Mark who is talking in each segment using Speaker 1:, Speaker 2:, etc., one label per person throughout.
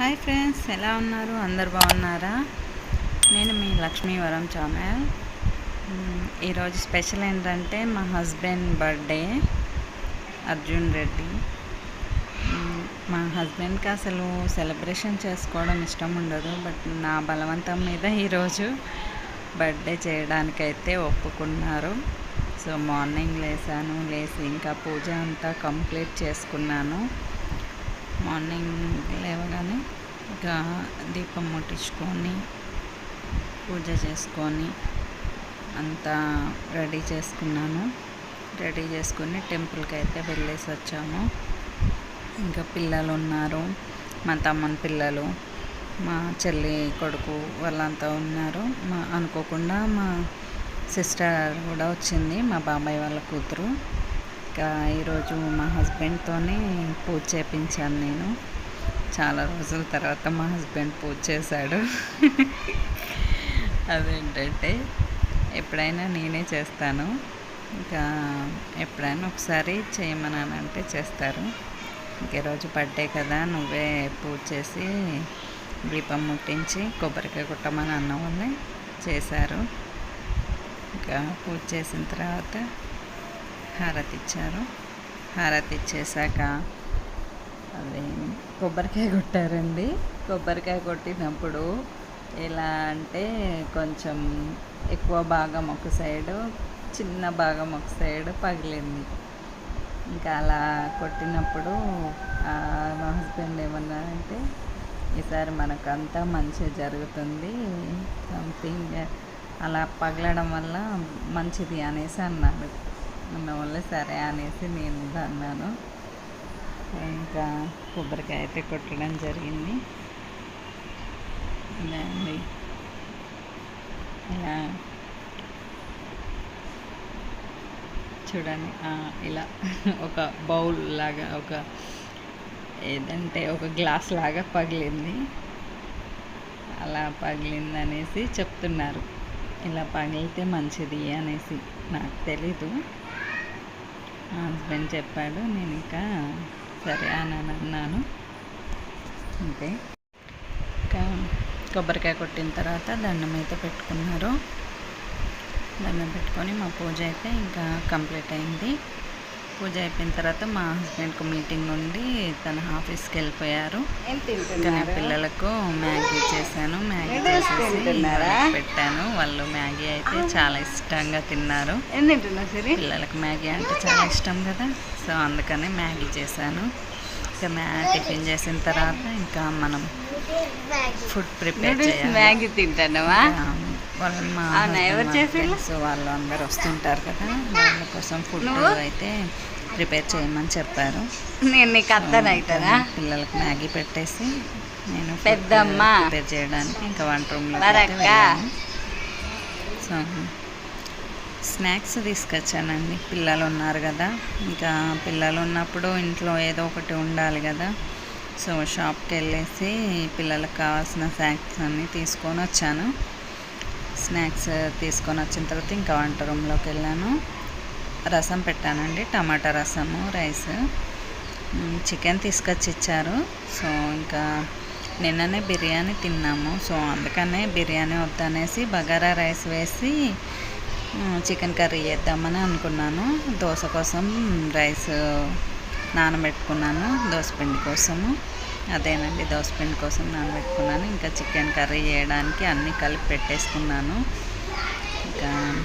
Speaker 1: Hi friends ఎలా ఉన్నారు? అందరు బాగున్నారా? నేను మీ లక్ష్మీవరం వరం మ్, ఈరోజు స్పెషల్ ఏంటంటే మా హస్బెండ్ బర్త్డే అర్జున్ రెడ్డి. మా హస్బెండ్కి అసలు సెలబ్రేషన్ చేసుకోవడం ఇష్టం ఉండదు బట్ నా బలవంతం మీద ఈరోజు బర్త్డే చేయడానికైతే ఒప్పుకున్నారు. సో మార్నింగ్ లేసాను లేసి ఇంకా పూజ అంతా కంప్లీట్ చేసుకున్నాను. మార్నింగ్ లేవగానే ఇంకా దీపం ముట్టించుకొని పూజ చేసుకొని అంతా రెడీ చేసుకున్నాను. రెడీ చేసుకుని టెంపుల్కి అయితే వెళ్ళేసి వచ్చాము. ఇంకా పిల్లలు ఉన్నారు. మా తమ్మని పిల్లలు మా చెల్లి కొడుకు వాళ్ళంతా ఉన్నారు. మా అనుకోకుండా మా సిస్టర్ కూడా వచ్చింది మా బాబాయ్ వాళ్ళ కూతురు. ఇంకా ఈరోజు మా హస్బెండ్తోనే పూజ చేపించాను నేను. చాలా రోజుల తర్వాత మా హస్బెండ్ పూజ చేశాడు. అదేంటంటే ఎప్పుడైనా నేనే చేస్తాను. ఇంకా ఎప్పుడైనా ఒకసారి చేయమనంటే చేస్తారు. ఇంక ఈరోజు బర్త్డే కదా నువ్వే పూజ చేసి దీపం ముట్టించి కొబ్బరికాయ కొట్టమని అన్న వాళ్ళే చేశారు. ఇంకా పూజ చేసిన తర్వాత హారతి ఇచ్చారు హారతి ఇచ్చేసాక అదే కొబ్బరికాయ కొట్టారండి. కొబ్బరికాయ కొట్టినప్పుడు ఎలా అంటే కొంచెం ఎక్కువ భాగం ఒక సైడు చిన్న భాగం ఒక సైడ్ పగిలింది. ఇంకా అలా కొట్టినప్పుడు మా హస్బెండ్ ఏమన్నారంటే ఈసారి మనకంతా మంచి జరుగుతుంది. సంథింగ్ అలా పగలడం వల్ల మంచిది అనేసి అన్నాడు. అన్న సరే అనేసి నేను అన్నాను. ఇంకా కొబ్బరికాయ అయితే కొట్టడం జరిగింది. అండి ఇలా చూడండి. ఇలా ఒక బౌల్ లాగా ఒక ఏదంటే ఒక గ్లాస్ లాగా పగిలింది. అలా పగిలింది అనేసి చెప్తున్నారు. ఇలా పగిలితే మంచిది అనేసి. నాకు తెలీదు. మా హస్బెండ్ చెప్పాడు నేను ఇంకా సరే అని అన్నాను. అంతే. ఇంకా కొబ్బరికాయ కొట్టిన తర్వాత దండం అయితే పెట్టుకున్నారు. దండం పెట్టుకొని మా పూజ అయితే ఇంకా కంప్లీట్ అయింది. పూజ అయిపోయిన తర్వాత మా హస్బెండ్కి మీటింగ్ ఉండి తన ఆఫీస్కి వెళ్ళిపోయారు.
Speaker 2: తింటున్నారు?
Speaker 1: పిల్లలకు మ్యాగీ చేశాను. మ్యాగీ చేసేసి పెట్టాను. వాళ్ళు మ్యాగీ అయితే చాలా ఇష్టంగా తిన్నారు. పిల్లలకు మ్యాగీ అంటే చాలా ఇష్టం కదా. సో అందుకని మ్యాగీ చేశాను. ఇంకా మ్యా టిఫిన్ చేసిన తర్వాత ఇంకా మనం ఫుడ్ ప్రిపేర్
Speaker 2: మ్యాగీ తింటానవా
Speaker 1: వాళ్ళు మా?
Speaker 2: ఎవరు?
Speaker 1: సో వాళ్ళు అందరు వస్తుంటారు కదా వాళ్ళ కోసం ఫుడ్? అయితే ప్రిపేర్ చేయమని చెప్పారు
Speaker 2: నేను నీకు అర్థం అవుతుందా
Speaker 1: పిల్లలకు మ్యాగీ పెట్టేసి నేను
Speaker 2: పెద్దమ్మ.
Speaker 1: ప్రిపేర్ చేయడానికి ఇంకా వంట రూమ్లో. సో స్నాక్స్ తీసుకొచ్చానండి పిల్లలు ఉన్నారు కదా ఇంకా పిల్లలు ఉన్నప్పుడు ఇంట్లో ఏదో ఒకటి ఉండాలి కదా సో షాప్కి వెళ్ళేసి పిల్లలకు కావాల్సిన స్నాక్స్ అన్నీ తీసుకొని వచ్చాను స్నాక్స్ తీసుకొని వచ్చిన తర్వాత ఇంకా వంట రూమ్లోకి వెళ్ళాను. రసం పెట్టానండి టమాటా రసము రైస్. చికెన్ తీసుకొచ్చి ఇచ్చారు. సో ఇంకా నిన్ననే బిర్యానీ తిన్నాము. సో అందుకనే బిర్యానీ వద్దనేసి బగారా రైస్ వేసి చికెన్ కర్రీ చేద్దామని అనుకున్నాను. దోశ కోసం రైస్ నానబెట్టుకున్నాను దోశ పిండి కోసము. అదేనండి దోసపిండి కోసం నానబెట్టుకున్నాను. ఇంకా చికెన్ కర్రీ చేయడానికి అన్నీ కలిపి పెట్టేసుకున్నాను. ఇంకా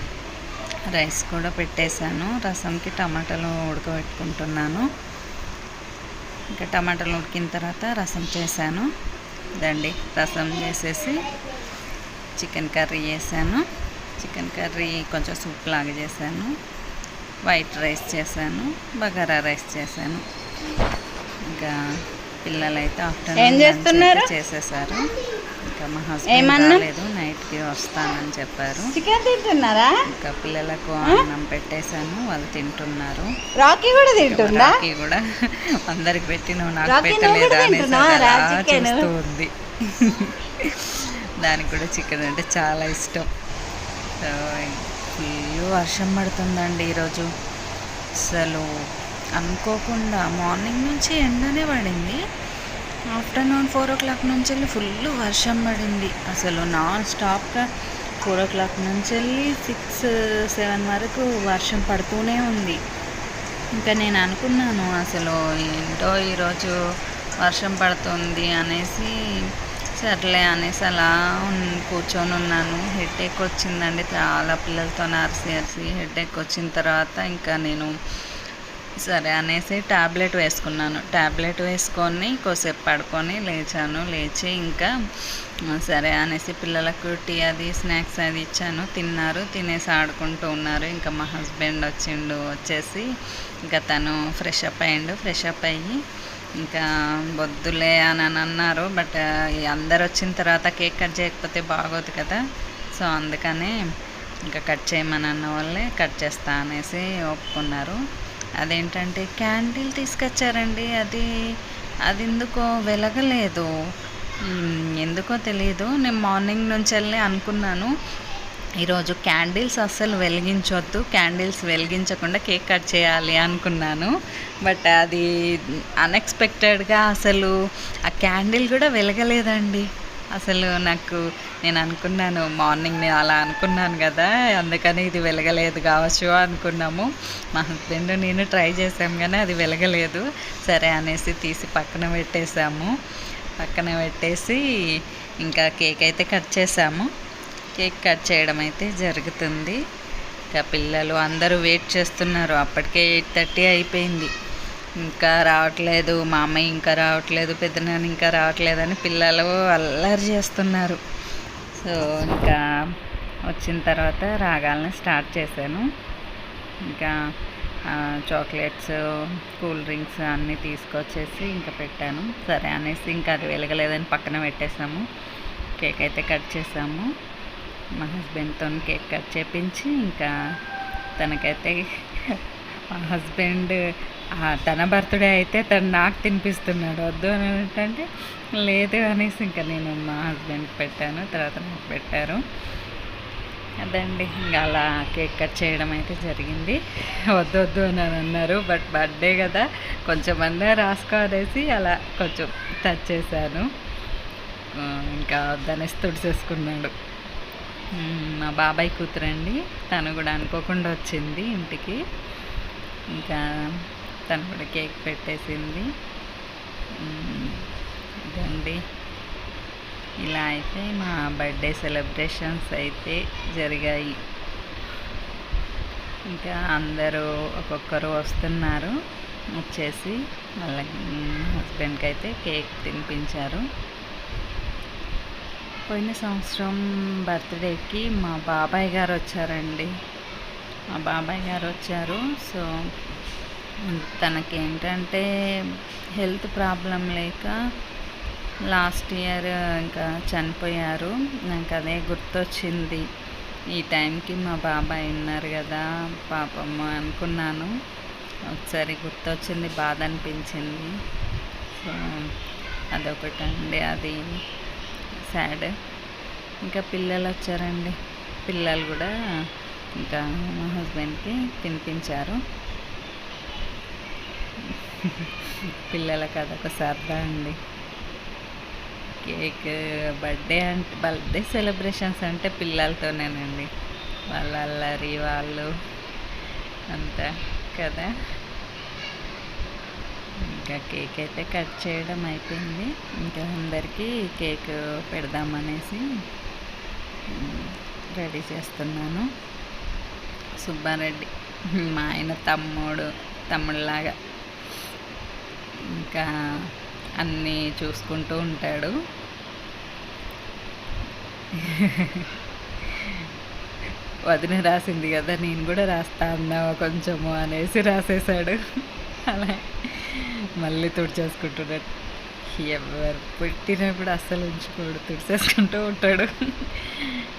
Speaker 1: రైస్ కూడా పెట్టేశాను. రసంకి టమాటాలు ఉడకబెట్టుకుంటున్నాను. ఇంకా టమాటాలు ఉడికిన తర్వాత రసం చేశాను. దండి రసం చేసేసి చికెన్ కర్రీ చేశాను. చికెన్ కర్రీ కొంచెం సూప్ లాగా చేశాను. వైట్ రైస్ చేశాను. బగారా రైస్ చేశాను. ఇంకా పిల్లలు అయితే
Speaker 2: ఏం
Speaker 1: ఆఫ్టర్నూన్
Speaker 2: చేస్తున్నారు?
Speaker 1: చేసేసారు. ఇంకా మా హస్బెండ్? రాలేదు నైట్కి వస్తానని చెప్పారు.
Speaker 2: చికెన్ తింటున్నారా?
Speaker 1: ఇంకా పిల్లలకు అన్నం పెట్టేశాను వాళ్ళు తింటున్నారు.
Speaker 2: రాకీ కూడా తింటుందా?
Speaker 1: రాఖీ కూడా అందరికి పెట్టి నువ్వు నాకు పెట్టలేదా అనేసి? చూస్తూ ఉంది. దానికి కూడా చికెన్ అంటే చాలా ఇష్టం. సో ఫుల్ వర్షం పడుతుందండి ఈరోజు. అసలు అనుకోకుండా మార్నింగ్ నుంచి ఎండనే పడింది. ఆఫ్టర్నూన్ ఫోర్ ఓ క్లాక్ నుంచి వెళ్ళి ఫుల్ వర్షం పడింది. అసలు నాన్ స్టాప్గా ఫోర్ ఓ క్లాక్ నుంచి వెళ్ళి సిక్స్ సెవెన్ వరకు వర్షం పడుతూనే ఉంది. ఇంకా నేను అనుకున్నాను అసలు ఏంటో ఈరోజు వర్షం పడుతుంది అనేసి సర్లే అనేసి అలా కూర్చొని ఉన్నాను. హెడ్ ఎక్ వచ్చిందండి చాలా పిల్లలతో అరిసి అరిసి హెడ్ ఎక్ వచ్చిన తర్వాత ఇంకా నేను సరే అనేసి ట్యాబ్లెట్ వేసుకున్నాను. ట్యాబ్లెట్ వేసుకొని కొసేపు పడుకొని లేచాను. లేచి ఇంకా సరే అనేసి పిల్లలకు టీ అది స్నాక్స్ అది ఇచ్చాను. తిన్నారు. తినేసి ఆడుకుంటూ ఉన్నారు. ఇంకా మా హస్బెండ్ వచ్చిండు. వచ్చేసి ఇంకా తను ఫ్రెష్ అప్ అయ్యిండు. ఫ్రెష్ అప్ అయ్యి ఇంకా వద్దులే అని అని అన్నారు. బట్ అందరు వచ్చిన తర్వాత కేక్ కట్ చేయకపోతే బాగోదు కదా. సో అందుకనే ఇంకా కట్ చేయమని అన్న వాళ్ళే కట్ చేస్తా అనేసి ఒప్పుకున్నారు. అదేంటంటే క్యాండిల్ తీసుకొచ్చారండి. అది అది ఎందుకో వెలగలేదు ఎందుకో తెలియదు నేను మార్నింగ్ నుంచి వెళ్ళి అనుకున్నాను. ఈరోజు క్యాండిల్స్ అస్సలు వెలిగించవద్దు క్యాండిల్స్ వెలిగించకుండా కేక్ కట్ చేయాలి అనుకున్నాను. బట్ అది అన్ఎక్స్పెక్టెడ్గా అసలు ఆ క్యాండిల్ కూడా వెలగలేదండి. అసలు నాకు నేను అనుకున్నాను మార్నింగ్ నేను అలా అనుకున్నాను కదా అందుకని ఇది వెలగలేదు కావచ్చు అనుకున్నాము. మా హస్బెండ్ నేను ట్రై చేసాం కానీ అది వెలగలేదు. సరే అనేసి తీసి పక్కన పెట్టేసాము పక్కన పెట్టేసి ఇంకా కేక్ అయితే కట్ చేసాము కేక్ కట్ చేయడం అయితే జరుగుతుంది. ఇంకా పిల్లలు అందరూ వెయిట్ చేస్తున్నారు. అప్పటికే ఎయిట్ థర్టీ అయిపోయింది. ఇంకా రావట్లేదు మా అమ్మాయి ఇంకా రావట్లేదు పెద్దనాన్న ఇంకా రావట్లేదు అని పిల్లలు అల్లరి చేస్తున్నారు. సో ఇంకా వచ్చిన తర్వాత రాగాలని స్టార్ట్ చేశాను. ఇంకా చాక్లెట్స్ కూల్ డ్రింక్స్ అన్నీ తీసుకొచ్చేసి ఇంకా పెట్టాను. సరే అనేసి ఇంకా అది వెలగలేదని పక్కన పెట్టేసాము కేక్ అయితే కట్ చేసాము మా హస్బెండ్తో కేక్ కట్ చేపించి ఇంకా తనకైతే మా హస్బెండ్ తన బర్త్డే అయితే తను నాకు తినిపిస్తున్నాడు. వద్దు అని అంటే లేదు అనేసి ఇంకా నేను మా హస్బెండ్కి పెట్టాను తర్వాత నాకు పెట్టారు. అదండి. ఇంకా అలా కేక్ కట్ చేయడం అయితే జరిగింది. వద్దు వద్దు అని అన్నారు. బట్ బర్త్డే కదా కొంచెం మంది రాసుకోనేసి అలా కొంచెం టచ్ చేశాను. ఇంకా వద్దనేసి తుడిసేసుకున్నాడు. మా బాబాయ్ కూతురండి. తను కూడా అనుకోకుండా వచ్చింది ఇంటికి. ఇంకా తను కూడా కేక్ పెట్టేసింది. ఇదండి. ఇలా అయితే మా బర్త్డే సెలబ్రేషన్స్ అయితే జరిగాయి. ఇంకా అందరూ ఒక్కొక్కరు వస్తున్నారు. వచ్చేసి వాళ్ళ హస్బెండ్కి అయితే కేక్ తినిపించారు. పోయిన సంవత్సరం బర్త్డేకి మా బాబాయ్ గారు వచ్చారండి. మా బాబాయ్ గారు వచ్చారు. సో తనకి ఏంటంటే హెల్త్ ప్రాబ్లం లేక లాస్ట్ ఇయర్ ఇంకా చనిపోయారు. నాకు అదే గుర్తొచ్చింది. ఈ టైంకి మా బాబాయ్ ఉన్నారు కదా పాపం అనుకున్నాను. ఒకసారి గుర్తొచ్చింది బాధ అనిపించింది. సో అదొకటండి అది సాడ్. ఇంకా పిల్లలు వచ్చారండి పిల్లలు కూడా ఇంకా మా హస్బెండ్కి తినిపించారు. పిల్లలకి అదొక సరదా అండి. కేక్ బర్త్డే అంటే బర్త్డే సెలబ్రేషన్స్ అంటే పిల్లలతోనేనండి. వాళ్ళ అల్లరి వాళ్ళు అంతా కదా. ఇంకా కేక్ అయితే కట్ చేయడం అయిపోయింది. ఇంకా అందరికీ కేక్ పెడదామనేసి రెడీ చేస్తున్నాను. సుబ్బారెడ్డి మా ఆయన తమ్ముడు తమ్ముళ్ళలాగా. ఇంకా అన్నీ చూసుకుంటూ ఉంటాడు. వదిన రాసింది కదా నేను కూడా రాస్తా అన్నావా కొంచెము అనేసి రాసేసాడు అలా మళ్ళీ తుడిచేసుకుంటున్నాడు. ఎవరు పెట్టినప్పుడు అస్సలు ఉంచుకోడు తుడిచేసుకుంటూ ఉంటాడు.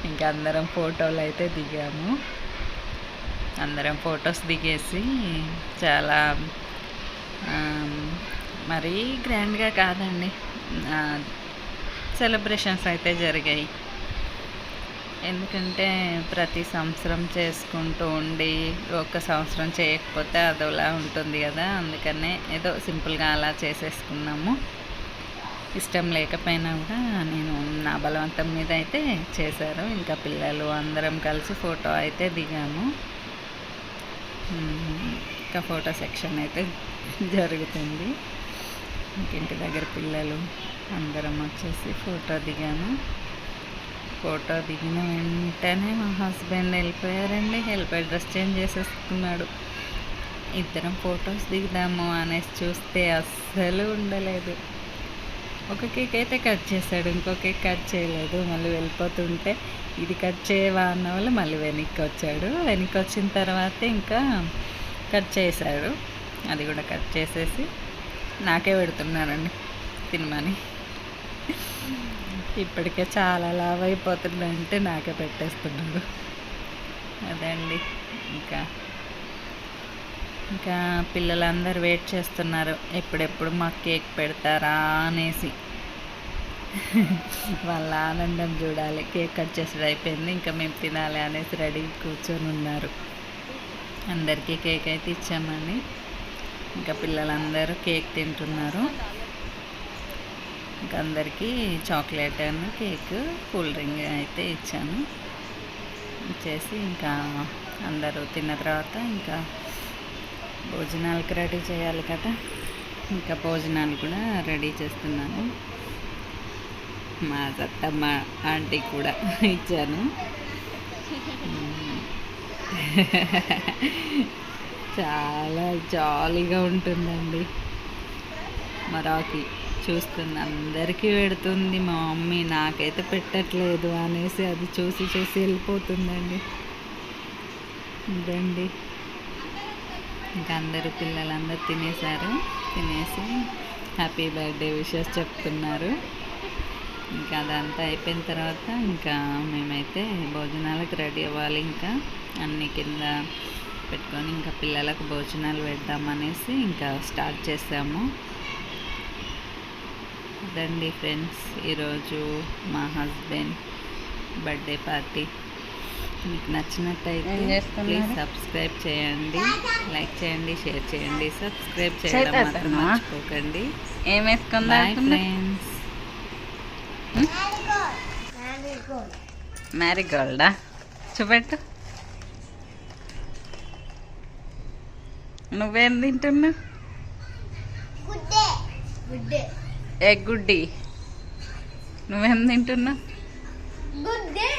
Speaker 1: ఇంకా అందరం ఫోటోలు అయితే దిగాము. అందరం ఫొటోస్ దిగేసి చాలా మరీ గ్రాండ్గా కాదండి. సెలబ్రేషన్స్ అయితే జరిగాయి. ఎందుకంటే ప్రతి సంవత్సరం చేసుకుంటూ ఉండి ఒక సంవత్సరం చేయకపోతే అదోలా ఉంటుంది కదా. అందుకనే ఏదో సింపుల్గా అలా చేసేసుకున్నాము. ఇష్టం లేకపోయినా కూడా నేను నా బలవంతం మీద అయితే చేశారు. ఇంకా పిల్లలు అందరం కలిసి ఫోటో అయితే దిగాము. ఇంకా ఫోటో సెక్షన్ అయితే జరుగుతుంది. ఇంటి దగ్గర పిల్లలు అందరం వచ్చేసి ఫోటో దిగాము. ఫోటో దిగిన వెంటనే మా హస్బెండ్ వెళ్ళిపోయారండి. వెళ్ళిపోయి డ్రెస్ చేంజ్ చేసేసుకున్నాడు. ఇద్దరం ఫొటోస్ దిగుదాము అనేసి చూస్తే అస్సలు ఉండలేదు. ఒక కేక్ అయితే కట్ చేశాడు ఇంకో కేక్ కట్ చేయలేదు. మళ్ళీ వెళ్ళిపోతుంటే ఇది కట్ చేయవా అన్న వాళ్ళు మళ్ళీ వెనక్కి వచ్చాడు. వెనక్కి వచ్చిన తర్వాత ఇంకా కట్ చేశాడు. అది కూడా కట్ చేసేసి నాకే పెడుతున్నారండి తినమని ఇప్పటికే చాలా లావ్ అయిపోతుందంటే నాకే పెట్టేస్తున్నాడు అదండి ఇంకా ఇంకా పిల్లలందరూ వెయిట్ చేస్తున్నారు. ఎప్పుడెప్పుడు మాకు కేక్ పెడతారా అనేసి. వాళ్ళ ఆనందం చూడాలి. కేక్ కట్ చేసి అయిపోయింది. ఇంకా మేము తినాలి అనేసి రెడీ కూర్చొని ఉన్నారు. అందరికీ కేక్ అయితే ఇచ్చామండి. ఇంకా పిల్లలందరూ కేక్ తింటున్నారు. ఇంకా అందరికీ చాక్లెట్ అని కేక్ కూల్ డ్రింక్ అయితే ఇచ్చాను. ఇచ్చేసి ఇంకా అందరూ తిన్న తర్వాత ఇంకా భోజనాలకు రెడీ చేయాలి కదా. ఇంకా భోజనాలు కూడా రెడీ చేస్తున్నాను. మా సత్తమ్మ ఆంటీ కూడా ఇచ్చాను. చాలా జాలీగా ఉంటుందండి. మరాకి చూస్తుంది అందరికీ పెడుతుంది మా మమ్మీ నాకైతే పెట్టట్లేదు అనేసి అది చూసి చూసి వెళ్ళిపోతుందండి. ఇదండి ఇంకా అందరూ పిల్లలందరూ తినేశారు. తినేసి హ్యాపీ బర్త్డే విషెస్ చెప్తున్నారు. ఇంకా అదంతా అయిపోయిన తర్వాత ఇంకా మేమైతే భోజనాలకు రెడీ అవ్వాలి. ఇంకా అన్ని కింద పెట్టుకొని ఇంకా పిల్లలకు భోజనాలు పెడదామనేసి ఇంకా స్టార్ట్ చేసాము. అదండి ఫ్రెండ్స్ ఈరోజు మా హస్బెండ్ బర్త్డే పార్టీ. మీకు నచ్చినట్టయితే? ప్లీజ్ సబ్స్క్రైబ్ చేయండి లైక్ చేయండి షేర్ చేయండి సబ్స్క్రైబ్ చేయడం మాత్రం? మర్చిపోకండి.
Speaker 2: ఏం వేసుకుందా
Speaker 1: ఫ్రెండ్స్.
Speaker 2: మ్యారీగోల్డా చూపెట్టు. నువ్వేం తింటున్నావు? ఎగ్ గుడ్డి? నువ్వేం తింటున్నావు?
Speaker 3: గుడ్డే.